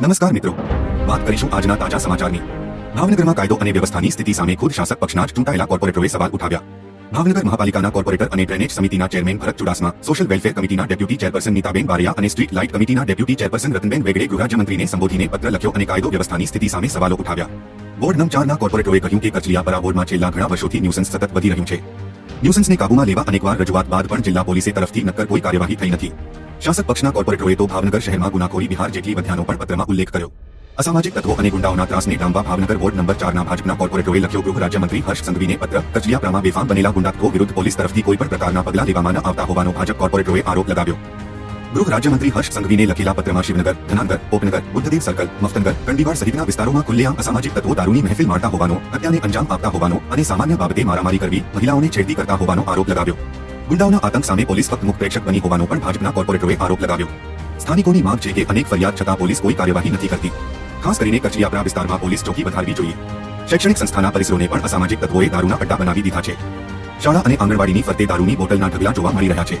નમસ્કાર મિત્રો. વાત કરીશું આજના તાજા સમાચારની. ભાવનગરમાં કાયદો અને વ્યવસ્થાની સ્થિતિ સામે ખુદ શાસક પક્ષના જ ચૂંટાયેલા કોર્પોરેટરોએ સવાલ ઉઠાવ્યા. ભાવનગર મહાપાલિકાના કોર્પોરેટર અને ડ્રેનેજ સમિતિના chairman Bharat Chudasama, social welfare કમિટીના ડેપ્યુટી ચેરપર્સન નીતાબેન બારિયા અને સ્ટ્રીટ લાઇટ કમિટીના ડેપ્યુટી ચેરપર્સન રતનબેન વેગડે ગૃહરાજ્યમંત્રીને સંબોધીને પત્ર લખ્યો અને કાયદો વ્યવસ્થાની સ્થિતિ સામે સવાલો ઉઠાવ્યા. બોર્ડ નંબર ચારના કોર્પોરેટરોએ કહ્યું કે કચલિયાપરા બોર્ડમાં છેલ્લા ઘણા વર્ષોથી ન્યુસન્સ સતત વધી રહ્યું છે. ન્યુસન્સને કાબુમાં લેવા અનેકવાર રજૂઆત બાદ પણ જિલ્લા પોલીસે તરફથી નક્કર કોઈ કાર્યવાહી થઈ નથી. શાસક પક્ષના કોર્પોરેટરોએ તો ભાવનગર શહેરમાં ગુનાખોરી બિહાર જેટલી વધ્યાનો પણ પત્રમાં ઉલ્લેખ કર્યો. અસામાજિક તત્વો અને ગુંડાઓના ત્રાસને ડામવા ભાવનગર વોર્ડ નંબર ચારના ભાજપના કોર્પોરેટરોએ લખ્યો ગૃહ રાજ્યમંત્રી હર્ષ સંઘવીને પત્ર કચલિયાપરામાં બેફામ બનેલા ગુંડાતત્વો વિરુદ્ધ પોલીસ તરફથી કોઈ પણ પ્રકારના પગલાં લેવામાં ન આવતા હોવાનો ભાજપ કોર્પોરેટરોએ આરોપ લગાવ્યો. ગૃહ રાજ્યમંત્રી હર્ષ સંઘવીને લખેલા પત્રમાં શિવનગર ધનાનગર ઉપનગર, બુદ્ધદેવ સર્કલ, મફતનગર કંડીવાર સહિતના વિસ્તારોમાં ખુલ્લેઆમ અસામાજિક તત્વો દારૂની મહેફિલ મારતા હોવાનો, હત્યાને અંજામ આપતા હોવાનો અને સામાન્ય બાબતે મારામારી કરવી મહિલાઓને છેડતી કરતા હોવાનો આરોપ લગાવ્યો. ગુંડાઓના આતંક સામે પોલીસ ફક્ત મુખ પ્રેક્ષક બની હોવાનો પણ ભાજપના કોર્પોરેટરોએ આરોપ લગાવ્યો. સ્થાનિકોની માંગ છે કે અનેક ફરિયાદ છતાં પોલીસ કોઈ કાર્યવાહી નથી કરતી. ખાસ કરીને કચરિયાપરા વિસ્તારમાં પોલીસ ચોકી વધારવી જોઈએ. શૈક્ષણિક સંસ્થાના પરિસરોને પણ અસામાજિક તત્વોએ દારૂના અડ્ડા બનાવી દીધા છે. શાળા અને આંગણવાડીની ફરતે દારૂની બોટલના ઢગલા જોવા મળી રહ્યા છે.